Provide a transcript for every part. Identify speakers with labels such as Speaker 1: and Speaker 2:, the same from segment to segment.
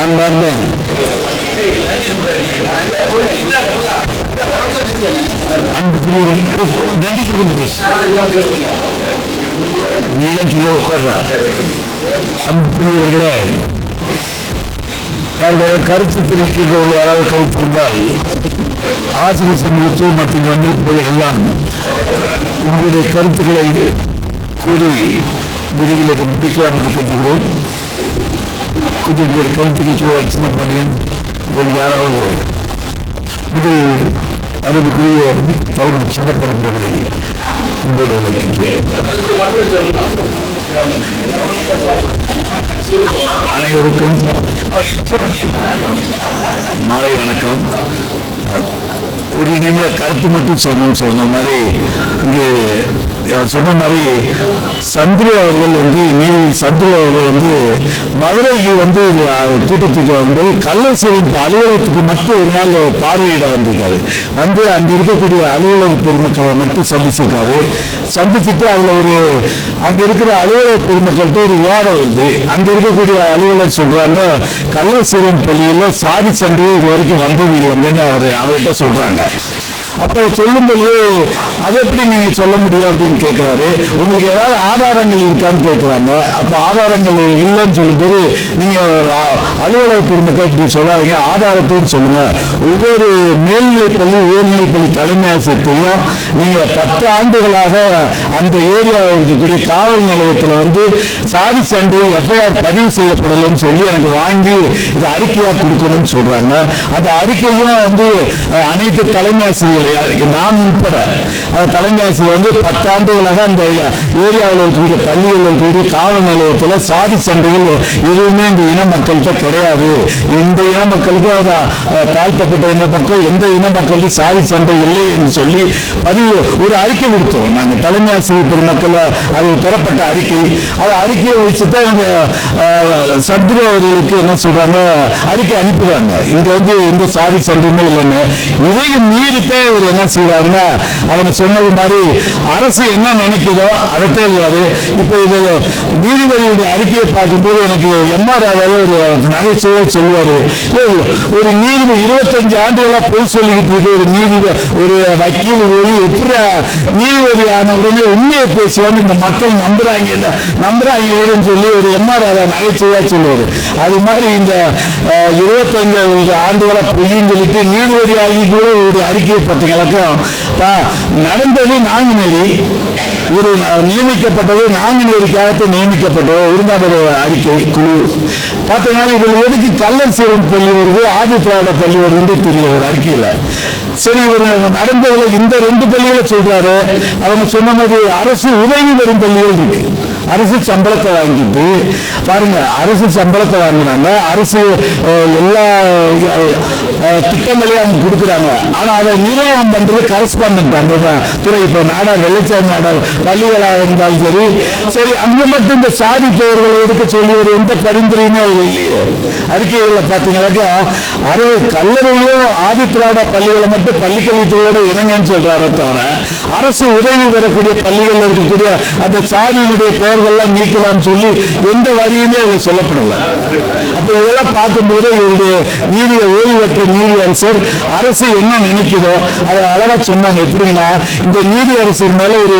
Speaker 1: அன்பார்ந்த நிகழ்ச்சியில் உட்கார்றார் அன்புக்குரியவர்களே தங்களுடைய கருத்து தெரிவிக்கின்ற யாராவது கருத்து ஆசிரியர் சமூகத்து மற்றும் வந்திருப்பவர்கள் எல்லாம் உங்களுடைய கருத்துக்களை கூறி விரிவில் முடிக்கலாம் என்று கொஞ்சம் பேர் கருத்துக்கு சின்ன பண்ணியன் உங்களுக்கு யாராவது இது அதற்குரிய தவறு சட்டப்படுகிறது உங்களோட அனைவருக்கும் மாலை வணக்கம். ஒரு நிமிட கருத்து மட்டும் சொன்னோம் சொன்ன மாதிரி இங்கே சொன்ன மாதிரி சந்துரு அவர்கள் வந்து நீதி சந்துரு அவர்கள் வந்து மதுரைக்கு வந்து கூட்டத்துக்கு வந்து கள்ளசேரின் அலுவலகத்துக்கு மட்டும் ஒரு நாள் பார்வையிட வந்திருக்காரு. வந்து அங்க இருக்கக்கூடிய அலுவலக பெருமக்களை மட்டும் சந்திச்சிருக்காரு. சந்திச்சுட்டு அதுல ஒரு அங்க இருக்கிற அலுவலக பெருமக்கள்கிட்ட ஒரு விவாதம் வருது. அங்க இருக்கக்கூடிய அலுவலர் சொல்றாங்க கள்ளசேரின் பள்ளியில சாதி சண்டை இது வரைக்கும் வந்தது இல்லைன்னு அவர் அவர்கிட்ட சொல்றாங்க. அப்ப சொல்லும்போது அது எப்படி நீங்க சொல்ல முடியும்? அப்படின்னு கேட்கிறாரு உங்களுக்கு ஏதாவது ஆதாரங்கள் இருக்கான்னு கேட்கிறாங்க அப்ப ஆதாரங்கள் இல்லைன்னு சொல்லும்போது நீங்க அலுவலக பெருமக்கள் இப்படி சொல்லாதீங்க. ஆதாரத்தையும் சொல்லுங்க. ஒவ்வொரு மேல்நிலைப்பள்ளி உயர்நிலைப்பள்ளி தலைமை ஆசிரியத்தையும் நீங்க பத்து ஆண்டுகளாக அந்த ஏரியாவில் இருக்கக்கூடிய காவல் நிலையத்தில் வந்து சாதி சண்டை எஃப்ஐஆர் பதிவு செய்யப்படலன்னு சொல்லி எனக்கு வாங்கி இது அறிக்கையா கொடுக்கணும்னு சொல்றாங்க. அந்த அறிக்கையும் வந்து அனைத்து தலைமை ஆசிரியர்கள் நான் உட்பட. அந்த தலைமை ஆசிரியர் வந்து பத்தாண்டுகளாக அந்த ஏரியாவில் இருக்கக்கூடிய பள்ளிகளில் இருக்கக்கூடிய காவல் நிலையத்தில் சாதி சண்டைகள் எதுவுமே இந்த இன மக்கள்கிட்ட கிடையாது. இந்த இன மக்களுக்கு தாழ்த்தப்பட்ட இன மக்கள் எந்த இன மக்களுக்கு சாதி சண்டை இல்லை என்று சொல்லி பதிவு ஒரு அறிக்கை கொடுத்தோம் நாங்கள் தலைமை ஆசிரியர் பெருமக்கள் அது பெறப்பட்ட அறிக்கை. அது அறிக்கையை வச்சு தான் எங்க சத்ரு அவர்களுக்கு என்ன சொல்றாங்க அறிக்கை அனுப்புறாங்க. இங்க வந்து எந்த சாதி சண்டையுமே இல்லைன்னு. இதையும் மீறித்தான் இவர் என்ன செய்வாருன்னா அவங்க சொன்னது மாதிரி அரசு என்ன நினைக்குதோ அதை எழுதுவாரு இப்போ இது நீதிபதியுடைய அறிக்கையை பார்க்கும்போது எனக்கு எம்ஆர் ஒரு நகைச்சுவை சொல்லுவாரு. ஒரு நீதிபதி இருபத்தஞ்சு ஆண்டுகளா பொய் சொல்லிக்கிட்டு இருக்க. ஒரு நீதிபதி ஒரு வக்கீல் ஒரு எப்படி நீதிபதி ஆன உடனே உண்மையை பேசுவான்னு இந்த மக்கள் நம்புறாங்க இல்ல நம்புறாங்கன்னு சொல்லி ஒரு எம்ஆர் நகைச்சுவையா சொல்லுவாரு. அது மாதிரி இந்த இருபத்தஞ்சு ஆண்டுகளா பொய்ன்னு சொல்லிட்டு நீதிபதி ஆகி கூட ஒரு அறிக்கையை பார்த்தீங்களாக்கா பா- நடந்தது நாங்குநேரி. ஒரு நியமிக்கப்பட்டது நாங்குநேரிக்காக நியமிக்கப்பட்டது விருந்தாளர் அறிக்கை குழு. பார்த்தீங்கன்னா இதில் எதுக்கு கல்லர் சிவன் பள்ளி வருது ஆதி திராவிட பள்ளி வருதுன்னு தெரியல ஒரு அறிக்கையில. சரி இவர் நடந்ததுல இந்த ரெண்டு பள்ளிகளை சொல்றாரு. அவங்க சொன்ன மாதிரி அரசு உதவி பெறும் பள்ளிகள் இருக்கு. அரசு சம்பளத்தை வாங்கிட்டு பாருங்க அரசு சம்பளத்தை வாங்கினாங்க. அரசு எல்லா அஹ், அவங்க கொடுக்குறாங்க. ஆனா அதை நிர்வாகம் பண்ணுறது கரஸ்பாண்டன்ட் அந்த துறை இப்போ நாடார் வெள்ளச்சாமி நாடார் பள்ளிகளாக இருந்தாலும் சரி சரி அங்க மட்டும் இந்த சாதி பெயர்களை எடுக்க சொல்லி ஒரு எந்த பரிந்துரையுமே இல்லையே. அறிக்கைகளில் பார்த்தீங்கன்னாக்கா அறுபது கல்லறையிலும் ஆதித்திராவிட பள்ளிகளை மட்டும் பள்ளிக்கல்வித்துறையோட இணங்கன்னு சொல்கிறார தவிர அரசு உதவி பெறக்கூடிய பள்ளிகளில் இருக்கக்கூடிய அந்த சாதியினுடைய பெயர்கள்லாம் நீக்கலாம்னு சொல்லி எந்த வரியுமே அது சொல்லப்படலை. அப்போ இதெல்லாம் பார்க்கும்போது இவருடைய நீதியை ஓய்வு பெற்ற நீதி அரசர் அரசு என்ன நினைக்குதோ அதை அழகா சொன்னாங்க. எப்படின்னா இந்த நீதி அரசின் மேல ஒரு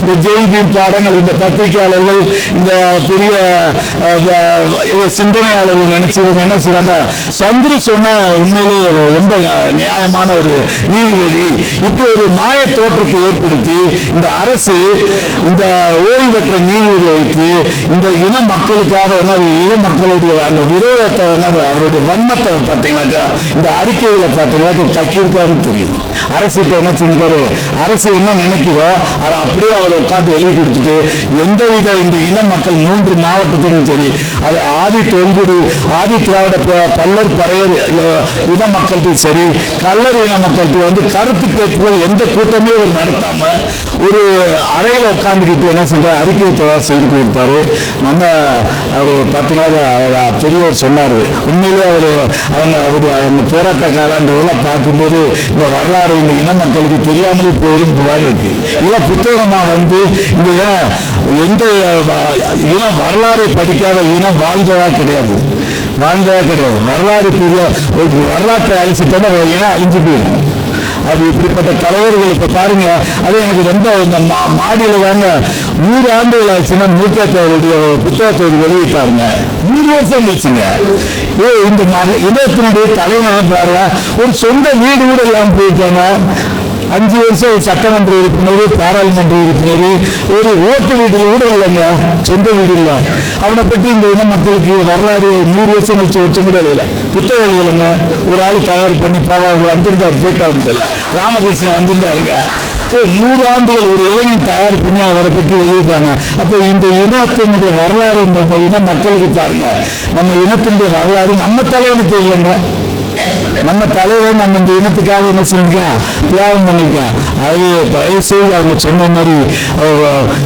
Speaker 1: இந்த ஜெய்பி பாடங்கள் இந்த பத்திரிகையாளர்கள் இந்த பெரிய சிந்தனையாளர்கள் நினைச்சவங்க என்ன சொல்றாங்க? சந்திரி சொன்ன உண்மையிலே ரொம்ப நியாயமான ஒரு நீதிபதி. இப்போ ஒரு மாய தோற்றத்தை ஏற்படுத்தி இந்த அரசு இந்த ஓய்வு பெற்ற நீதிபதியை வைத்து இந்த இன மக்களுக்காக என்ன இன மக்களுடைய அந்த விரோதத்தை என்ன அவருடைய வன்மத்தை பார்த்தீங்கன்னாக்கா இந்த அறிக்கையில பார்த்தீங்கன்னா கக்கியிருக்காருன்னு தெரியும் அரசு இப்போ என்ன செஞ்சாரு? அரசு என்ன நினைக்குதோ அதை அப்படியே அவரை உட்காந்து எழுதி கொடுத்துட்டு எந்த வித இந்த இன மக்கள் மூன்று மாவட்டத்திலும் சரி அது ஆதி தொங்குடு ஆதி திராவிட பல்லர் பறையர் இன மக்கள்கிட்ட சரி கல்லர் இன மக்கள்கிட்ட வந்து கருத்து கேட்புகள் எந்த கூட்டமே ஒரு நடத்தாம ஒரு அறையில் உட்காந்துக்கிட்டு என்ன செஞ்சார் அறிக்கை தயார் செய்து கொடுத்தாரு. நம்ம அவர் பார்த்தீங்கன்னா அவர் பெரியவர் சொன்னார். உண்மையிலே அவர் அவங்க அவர் பேர போராட்ட காலன்றதெல்லாம் பார்க்கும்போது இந்த வரலாறு இன்னைக்கு மக்களுக்கு தெரியாமல் போயிடும் புகார் இருக்கு இதெல்லாம் புத்தகமா வந்து இந்த எந்த இனம் வரலாறை படிக்காத இனம் வாழ்ந்ததா கிடையாது. வாழ்ந்ததா கிடையாது. வரலாறு புரிய ஒரு வரலாற்றை அழிச்சுட்டோம்னா ஏன்னா அழிஞ்சு போயிடும். அது இப்படிப்பட்ட தலைவர்கள் இப்ப பாருங்க அது எனக்கு ரொம்ப இந்த மா- மாடியில வாங்க நூறு ஆண்டுகள் ஆச்சுன்னா நூற்றாத்தவருடைய புத்தகத்தை வெளியிட்டாருங்க. நூறு வருஷம் கழிச்சுங்க ஏ இந்த மக- இனத்தினுடைய தலைவன் பாருங்க ஒரு சொந்த வீடு கூட இல்லாமல் போயிட்டாங்க. அஞ்சு வருஷம் ஒரு சட்டமன்ற உறுப்பினர் பாராளுமன்ற உறுப்பினர் ஒரு ஓட்டு வீட்டில் கூட இல்லைங்க சொந்த வீடு இல்லை. அவனை பற்றி இந்த இன மக்களுக்கு வரலாறு நூறு வருஷம் கழிச்சு வச்ச கூட இல்லை. புத்தகம் இல்லைங்க ஒரு ஆள் தயார் பண்ணி பாவாங்க வந்திருந்தார் போயிட்டாங்க ராமகிருஷ்ணன் வந்திருந்தாருங்க. நூறு ஆண்டுகள் ஒரு இளைஞன் தயார் பண்ணி அவரை பற்றி எழுதியிருக்காங்க. அப்ப இந்த இனத்தினுடைய வரலாறு இந்த இன மக்களுக்கு பாருங்க. நம்ம இனத்தினுடைய வரலாறு நம்ம தலைவனுக்கு இல்லைங்க. நம்ம தலைவர் நம்ம இந்த இனத்துக்காக என்ன செஞ்சிருக்கோம் தியாகம் பண்ணிருக்கோம் அது தயவு செய்து அவங்க சொன்ன மாதிரி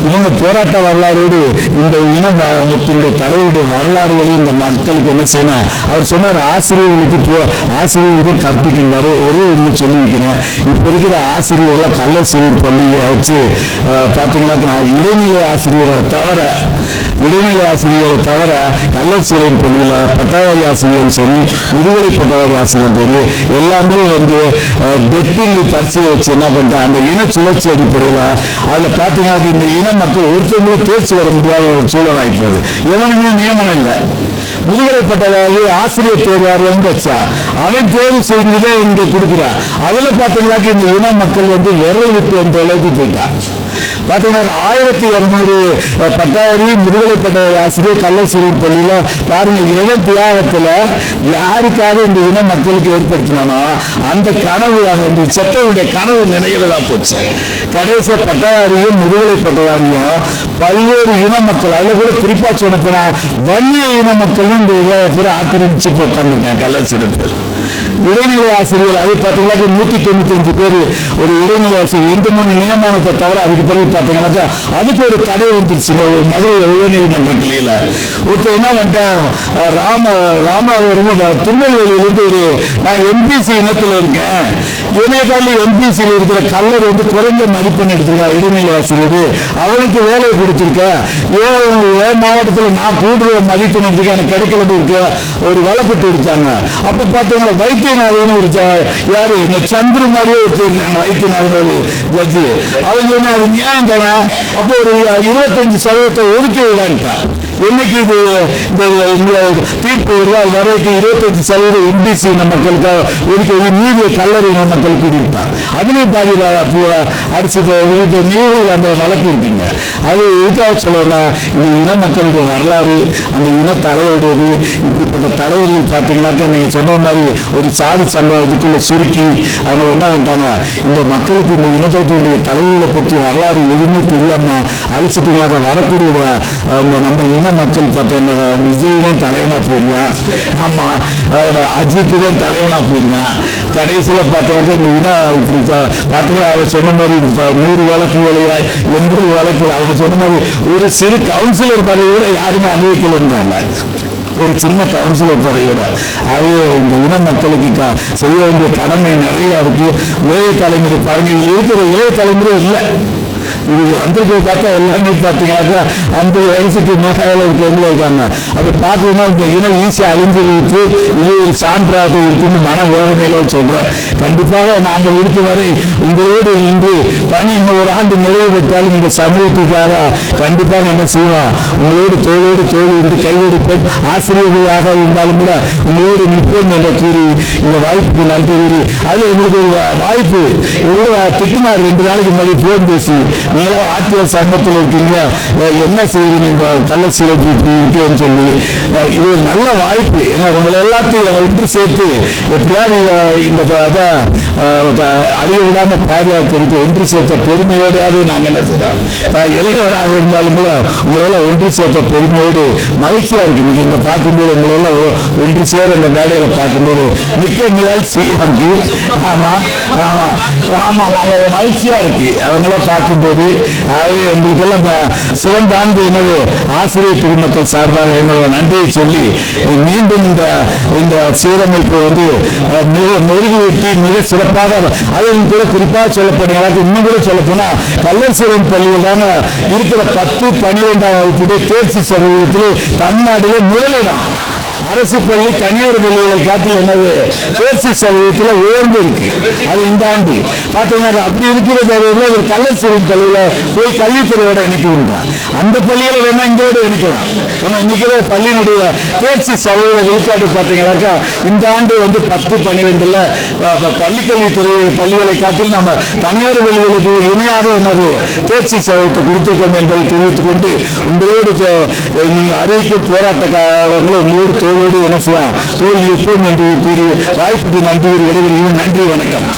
Speaker 1: இவங்க போராட்ட வரலாறோடு இந்த இனத்தினுடைய தலைவருடைய வரலாறுகளையும் இந்த மக்களுக்கு என்ன செய்யணும்? அவர் சொன்னார் ஆசிரியர்களுக்கு போ ஆசிரியர்களுக்கு கற்பிக்கின்றாரு. ஒரே ஒன்று சொல்லி வைக்கிறேன் இப்போ இருக்கிற ஆசிரியர்கள் கள்ளசிரியர் பள்ளியை வச்சு அஹ், பார்த்தீங்கன்னாக்கா இடைநிலை ஆசிரியரை தவிர இடைநிலை ஆசிரியரை தவிர கள்ளசிரியர் பள்ளியில் பட்டதாரி ஆசிரியரும் சரி முதுகலை பட்டதாரி ஆசிரியர் சரி எல்லாமே வந்து டெட்டிங் பரிசு வச்சு என்ன பண்றாங்க அந்த இன சுழற்சி அடிப்படையில் அதில் பார்த்தீங்கன்னா இந்த இன மக்கள் ஒருத்தவங்களும் தேர்ச்சி வர முடியாத ஒரு சூழல் ஆயிப்போகுது. எவனுமே நியமனம் இல்லை. முதுகலை ஆசிரியர் தேர்வாளர்னு வச்சா அவன் தேர்வு செஞ்சுதே இங்கே கொடுக்குறான் அதில் பார்த்தீங்கன்னாக்க இந்த இன மக்கள் வந்து விரல் விட்டு அந்த அளவுக்கு போயிட்டான் பார்த்தீங்கன்னா ஆயிரத்தி இருநூறு பட்டாரி முதுகலை பட்டதாரி ஆசிரியர் கள்ளசிரியர் பள்ளியில பாருங்க இன தியாகத்துல யாருக்காக இந்த இன மக்களுக்கு ஏற்படுத்தினானோ? அந்த கனவு அந்த செத்தவருடைய கனவு நினைவுகளா போச்சு. கடைசி பட்டதாரியும் முதுகலை பட்டதாரியும் பல்வேறு இன மக்கள் அதுல கூட குறிப்பா சொன்னப்பனா வன்னிய இன மக்களும் இந்த இதை ஆக்கிரமிச்சு உட்காந்துருக்காங்க கள்ளசிரியர்கள் இடைநிலை ஆசிரியர் அது பார்த்தீங்கன்னா நூத்தி தொண்ணூத்தி அஞ்சு பேர் ஒரு இடைநிலை ஆசிரியர் இந்த மூணு நியமனத்தை தவிர அதுக்கு பிறகு பார்த்தீங்கன்னாக்கா அதுக்கு ஒரு தடை வந்துருச்சு. ஒரு மதுரை உயர்நீதிமன்ற கிளையில. ஒருத்தர் என்ன பண்ணிட்டேன் ராம ராமநாதபுரம் திருநெல்வேலியிலிருந்து ஒரு நான் எம்பிசி இனத்துல இருக்கேன். இணையகாலி எம்பிசியில் இருக்கிற கல்லர் வந்து குறைந்த மதிப்பெண் எடுத்திருக்கா இடைநிலை ஆசிரியர் அவனுக்கு வேலை கொடுத்திருக்க. ஏன் என் மாவட்டத்தில் நான் கூடுதல் மதிப்பெண் எடுத்திருக்கேன் எனக்கு கிடைக்கலன்னு இருக்க ஒரு வழக்கு எடுத்தாங்க. அப்ப பார்த்தீங்கன்னா வைத்தியநாதன் ஒரு யாரு? இந்த சந்திர மாதிரியே ஒருத்தர் வைத்தியநாதன் ஒரு ஜட்ஜி. அவங்க என்ன அது நியாயம் தானே அப்போ ஒரு இருபத்தஞ்சு சதவீதத்தை ஒதுக்கி விடான்ட்டான் இன்னைக்கு இது இந்த இந்த தீர்ப்பு வருவால் வரைக்கும் இருபத்தஞ்சு சதவீதம் எம்பிசி மக்களுக்கு இருக்கிறது நீதியை கல்லறை மக்களுக்கு கொடுத்தார். அதுலேயும் பாதி அடிச்சு நீதி அந்த வழக்கு இருக்கீங்க. அது எதுக்காக சொல்லணும்னா இந்த இன மக்களுடைய வரலாறு அந்த இன தலைவருடையது இப்படிப்பட்ட தலைவர்கள் பார்த்தீங்கன்னாக்கா நீங்கள் சொன்ன மாதிரி ஒரு சாதி சண்டை இதுக்குள்ள சுருக்கி அவங்க என்ன பண்ணிட்டாங்க இந்த மக்களுக்கு இந்த இனத்தோடைய தலைவர்களை பற்றி வரலாறு எதுவுமே தெரியாமல் அழிச்சிட்டுங்களாக வரக்கூடிய அஹ், நம்ம இன மக்கள் பார்த்தீங்கன்னா விஜய்தான் தலைவனா போயிருந்தான் ஆமா அஹ், அஜித் தான் தலைவனா போயிருந்தான் கடைசியில் பார்த்தவங்க இந்த இப்படி பார்த்தீங்கன்னா அவர் சொன்ன மாதிரி நூறு வழக்கு வழியா எண்பது வழக்கு அவங்க சொன்ன மாதிரி ஒரு சிறு கவுன்சிலர் பதவியோட யாருமே அனுபவிக்கலன்றாங்க. ஒரு சின்ன கவுன்சிலர் பதவியோட அது இந்த இன மக்களுக்கு செய்ய வேண்டிய கடமை நிறைய இருக்கு. இளைய தலைமுறை பாருங்க இருக்கிற இளைய தலைமுறை இல்லை. இது பார்த்தா எல்லாமே பார்த்தீங்கன்னாக்கா அந்த வயசுக்கு மேலால இருக்கவங்களும் இருக்காங்க அப்படி பார்த்தீங்கன்னா இந்த இனம் ஈஸியாக அழிஞ்சு இருக்கு இது ஒரு சான்றாக இருக்குன்னு மன வேதனையில சொல்கிறோம் கண்டிப்பாக நாங்கள் இருக்க வரை உங்களோடு இன்று பணி இன்னும் ஒரு ஆண்டு நிறைவு பெற்றாலும் இந்த சமூகத்துக்காக கண்டிப்பாக என்ன செய்வோம்? உங்களோடு தோளோடு தோல் இருந்து கையெடுப்போம் ஆசிரியர்களாக இருந்தாலும் கூட உங்களோடு நிற்போம் என்ற கூறி இந்த வாய்ப்புக்கு நன்றி கூறி அது உங்களுக்கு ஒரு வாய்ப்பு எவ்வளோ திட்டினார் ரெண்டு நாளைக்கு முன்னாடி ஃபோன் பேசி நீங்களும் ஆத்திய சங்கத்தில் இருக்கீங்க. என்ன செய்யுங்க இந்த கள்ள சிறப்பு சொல்லி. இது ஒரு நல்ல வாய்ப்பு. ஏன்னா உங்களை எல்லாத்தையும் விட்டு சேர்த்து எப்படியாவது இந்த அதான், அழிய விடாம பாதுகாக்கிறதுக்கு ஒன்று சேர்த்த பெருமையோடையாவது நாங்கள் என்ன செய்யறோம் இளைஞராக இருந்தாலும் கூட உங்களெல்லாம் ஒன்று சேர்த்த பெருமையோடு மகிழ்ச்சியா இருக்கு நீங்க இங்க பார்க்கும்போது உங்களெல்லாம் ஒன்று சேர இந்த மேடையில பார்க்கும்போது மிக்க நிகழ்ச்சியா இருக்கு. ஆமா ஆமா ஆமா அவங்க மகிழ்ச்சியா இருக்கு. அவங்கள பார்க்கும்போது அது எங்களுக்கெல்லாம் சிறந்தாண்டு என்னது எனது ஆசிரியர் குடும்பத்தில் சார்பாக என்னோட நன்றியை சொல்லி மீண்டும் இந்த இந்த சீரமைப்பு வந்து அஹ், மிக சிறப்பு மிக சிறப்பாக அதுவும் கூட குறிப்பாக சொல்லப்படுகிறார்கள் இன்னும் கூட சொல்ல போனா கல்லசீரன் பள்ளியில் தாங்க இருக்கிற பத்து பன்னிரெண்டாம் வகுப்புடைய தேர்ச்சி சதவீதத்தில் தமிழ்நாட்டிலே முதலிடம் அரசு பள்ளி தனியார் பள்ளிகளை காட்டில் என்னது? தேர்ச்சி சதவீதத்தில் உயர்ந்து இருக்கு. அது இந்த ஆண்டு. பார்த்தீங்கன்னா அப்படி இருக்கிற தலைவரில் ஒரு கள்ளச்சிறும் பள்ளியில போய் கல்வித்துறையோட இணைக்கின்றார் அந்த பள்ளியில் வேணா இங்கோட இணைக்கலாம். ஆனால் இன்னைக்கு பள்ளியினுடைய தேர்ச்சி சதவீத விழுக்காடு பார்த்தீங்கன்னாக்கா இந்த ஆண்டு வந்து பத்து பன்னிரெண்டுல பள்ளிக்கல்வித்துறை பள்ளிகளை காட்டில் நம்ம தனியார் பள்ளிகளுக்கு இணையாக என்னது? தேர்ச்சி சதவீதத்தை கொடுத்துருக்கோம் என்பதை தெரிவித்துக் கொண்டு உங்களோடு ப- அறிவிக்கும் போராட்டக்காரர்களும் உங்களோடு தோளோடு என்ன செய்யலாம் தோல்வியை எப்போது என்று கூறி வாய்ப்புக்கு நன்றி ஒரு இடைவெளியும் நன்றி வணக்கம்.